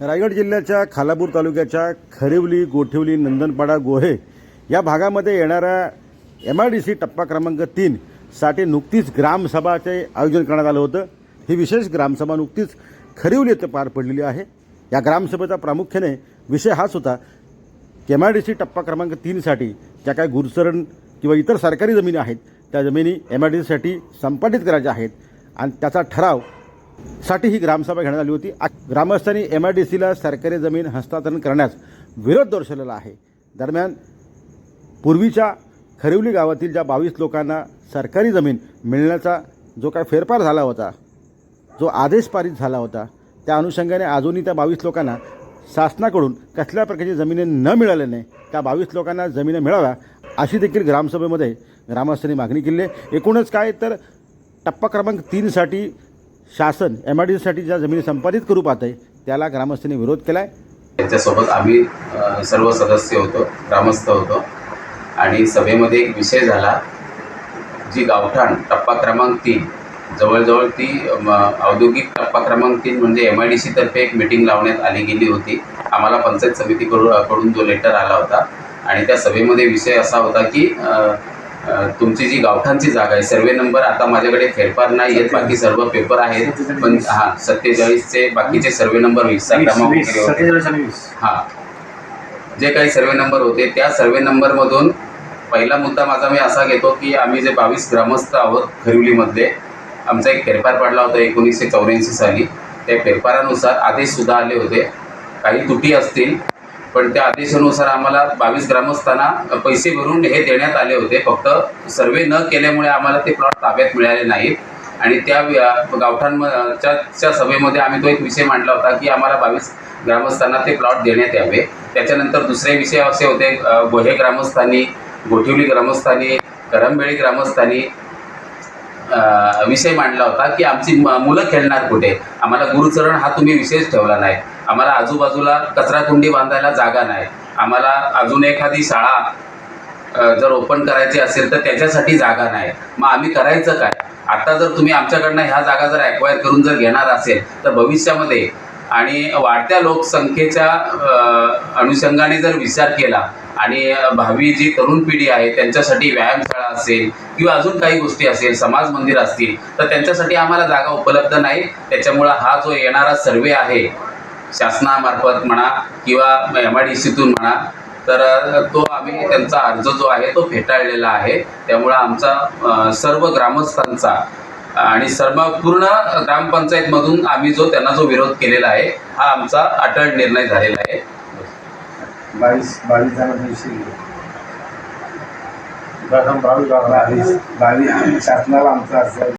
रायगड जिल्ह्याच्या खालापूर तालुक्याच्या खरिवली गोठिवली नंदनपाडा गोहे या भागामध्ये येणाऱ्या एम आय डी सी टप्पा क्रमांक तीन साठी नुकतीच ग्रामसभाचे आयोजन करण्यात आलं होतं. ही विशेष ग्रामसभा नुकतीच खरिवली येथे पार पडलेली आहे. या ग्रामसभेचा प्रामुख्याने विषय हाच होता की एम आय डी सी टप्पा क्रमांक तीनसाठी ज्या काही गुरसरण किंवा इतर सरकारी जमिनी आहेत त्या जमिनी एम आय डी सीसाठी संपादित करायच्या आहेत आणि त्याचा ठराव साठी ही ग्रामसभा घेण्यात आली होती. ग्रामस्थांनी एम आय डी सीला सरकारी जमीन हस्तांतरण करण्यास विरोध दर्शवलेला आहे. दरम्यान पूर्वीच्या खरिवली गावातील ज्या बावीस लोकांना सरकारी जमीन मिळण्याचा जो काय फेरफार झाला होता जो आदेश पारित झाला होता त्या अनुषंगाने अजूनही त्या बावीस लोकांना शासनाकडून कसल्या प्रकारची जमिनी न मिळाल्याने त्या बावीस लोकांना जमिनी मिळाव्या अशी देखील ग्रामसभेमध्ये ग्रामस्थांनी मागणी केली आहे. एकूणच काय तर टप्पा क्रमांक तीनसाठी शासन एम आय डीसाठी ज्या जमिनी संपादित करू पाहत आहे त्याला ग्रामस्थांनी विरोध केला आहे त्यांच्यासोबत आम्ही सर्व सदस्य होतो ग्रामस्थ होतो. आणि सभेमध्ये एक विषय झाला जी गावठाण टप्पा क्रमांक तीन. जवळजवळ ती औद्योगिक टप्पा क्रमांक तीन म्हणजे एम आय डी सीतर्फे एक मीटिंग लावण्यात आली गेली होती. आम्हाला पंचायत समितीकडून कडून जो लेटर आला होता. आणि त्या सभेमध्ये विषय असा होता की तुमची जी गावठाणची जागा आहे सर्वे नंबर आता माझ्याकडे फेरफार नाही आहेत बाकी सर्व पेपर आहेत. पण हां सत्तेचाळीसचे बाकीचे सर्वे नंबर वीस हा. जे काही सर्वे नंबर होते त्या सर्वे नंबरमधून पहिला मुद्दा माझा मी असा घेतो की आम्ही जे बावीस ग्रामस्थ आहोत खरिवलीमधले आमचा एक फेरफार पडला होता एकोणीसशे चौऱ्याऐंशी साली. त्या फेरफारानुसार आदेशसुद्धा आले होते. काही त्रुटी असतील पण त्या आदेशानुसार आम्हाला बावीस ग्रामस्थांना पैसे भरून हे देण्यात आले होते. फक्त सर्वे न केल्यामुळे आम्हाला ते प्लॉट ताब्यात मिळाले नाहीत. आणि त्या गावठांच्या च्या सभेमध्ये आम्ही तो एक विषय मांडला होता की आम्हाला बावीस ग्रामस्थांना ते प्लॉट देण्यात यावे. त्याच्यानंतर दुसरे विषय असे होते अ, गोहे ग्रामस्थांनी गोठिवली ग्रामस्थांनी करंबेळी ग्रामस्थांनी विषय मांडला होता की आमची मुलं खेळणार कुठे? आम्हाला गुरुचरण हा तुम्ही विषयच ठेवला नाही. आम्हाला आजूबाजूला कचराकुंडी बांधायला जागा नाही. आम्हाला अजून एखादी शाळा जर ओपन करायची असेल तर त्याच्यासाठी जागा नाही. मग आम्ही करायचं काय? आता जर तुम्ही आमच्याकडनं ह्या जागा जर ॲक्वायर करून जर घेणार असेल तर भविष्यामध्ये आणि वाढत्या लोकसंख्येच्या अनुषंगाने जर विचार केला आणि भावी जी तरुण पिढी आहे त्यांच्यासाठी व्यायामशाळा असेल किंवा अजून काही गोष्टी असेल समाज मंदिर असतील तर त्यांच्यासाठी आम्हाला जागा उपलब्ध नाही. त्याच्यामुळं हा जो येणारा सर्वे आहे शासनामार्फत म्हणा किंवा एम आय डी सीतून म्हणा तर तो आम्ही त्यांचा अर्ज जो आहे तो फेटाळलेला आहे. त्यामुळं आमचा सर्व ग्रामस्थांचा आणि सर्व पूर्ण ग्रामपंचायतमधून आम्ही जो त्यांना जो विरोध केलेला आहे हा आमचा अटळ निर्णय झालेला आहे. बावीस बावीस जणांविषयी बावीस बावीस बावीस शासनाला आमचा असं